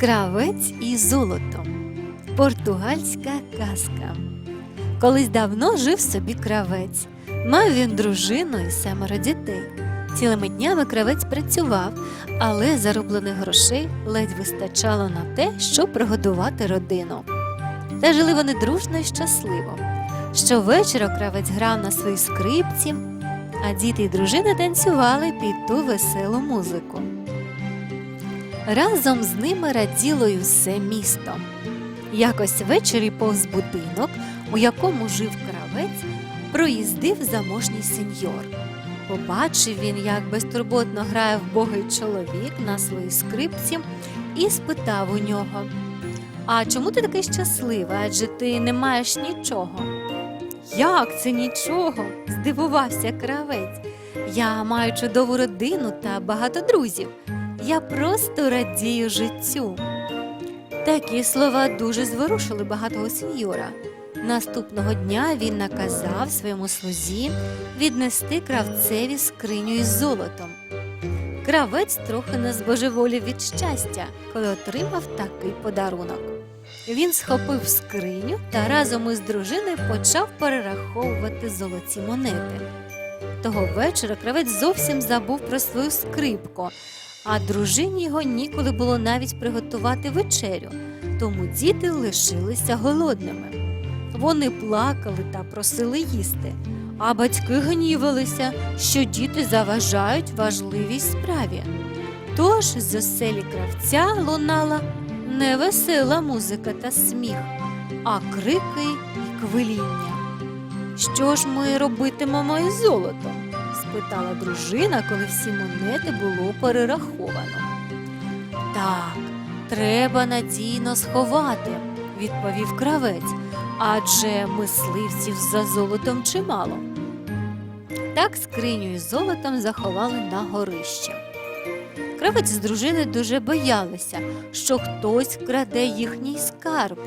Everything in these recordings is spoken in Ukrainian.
Кравець і золото. Португальська казка. Колись давно жив собі кравець. Мав він дружину і семеро дітей. Цілими днями кравець працював, але зароблених грошей ледь вистачало на те, щоб прогодувати родину. Та жили вони дружно і щасливо. Щовечора кравець грав на своїй скрипці, а діти й дружина танцювали під ту веселу музику. Разом з ними раділо й усе місто. Якось ввечері повз будинок, у якому жив кравець, проїздив заможній сеньор. Побачив він, як безтурботно грає вбогий чоловік на своїй скрипці, і спитав у нього: А чому ти такий щасливий? Адже ти не маєш нічого? Як це нічого? здивувався кравець. Я маю чудову родину та багато друзів. Я просто радію життю. Такі слова дуже зворушили багатого сеньора. Наступного дня він наказав своєму слузі віднести кравцеві скриню із золотом. Кравець трохи не збожеволів від щастя, коли отримав такий подарунок. Він схопив скриню та разом із дружиною почав перераховувати золоті монети. Того вечора кравець зовсім забув про свою скрипку, а дружині його ніколи було навіть приготувати вечерю, тому діти лишилися голодними. Вони плакали та просили їсти, а батьки гнівалися, що діти заважають важливій справі. Тож з оселі кравця лунала не весела музика та сміх, а крики і квиління. Що ж ми робитимемо із золотом? Спитала дружина, коли всі монети було перераховано. Так, треба надійно сховати, відповів кравець, адже мисливців за золотом чимало. Так скриню із золотом заховали на горище. Кравець з дружиною дуже боялися, що хтось вкраде їхній скарб,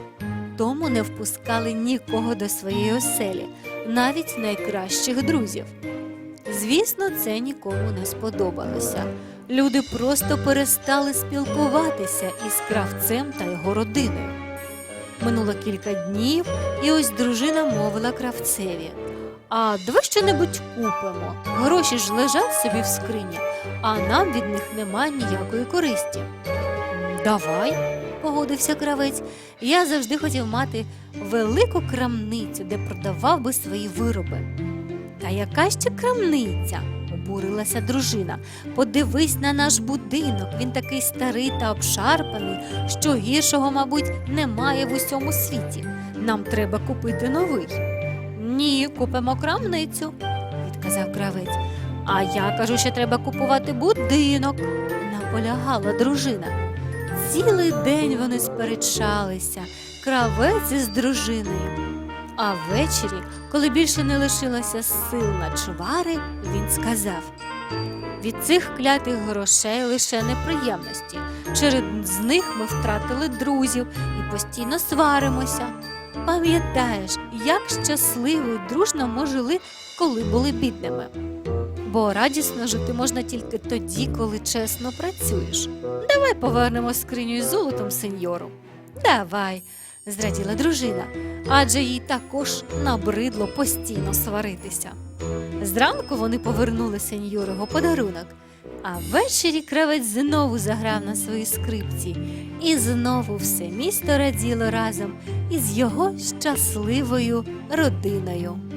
тому не впускали нікого до своєї оселі, навіть найкращих друзів. Звісно, це нікому не сподобалося. Люди просто перестали спілкуватися із кравцем та його родиною. Минуло кілька днів, і ось дружина мовила кравцеві. А давай що-небудь купимо. Гроші ж лежать собі в скрині, а нам від них немає ніякої користі. Давай, погодився кравець. Я завжди хотів мати велику крамницю, де продавав би свої вироби. Та яка ще крамниця? обурилася дружина. Подивись на наш будинок. Він такий старий та обшарпаний, що гіршого, мабуть, немає в усьому світі. Нам треба купити новий. Ні, купимо крамницю, відказав кравець. А я кажу, що треба купувати будинок, наполягала дружина. Цілий день вони сперечалися, кравець із дружиною. А ввечері, коли більше не лишилося сил на чвари, він сказав: від цих клятих грошей лише неприємності. Через них ми втратили друзів і постійно сваримося. Пам'ятаєш, як щасливо і дружно ми жили, коли були бідними. Бо радісно жити можна тільки тоді, коли чесно працюєш. Давай повернемо скриню із золотом сеньору. Давай, зраділа дружина, адже їй також набридло постійно сваритися. Зранку вони повернули сеньорого подарунок, а ввечері кравець знову заграв на своїй скрипці, і знову все місто раділо разом із його щасливою родиною.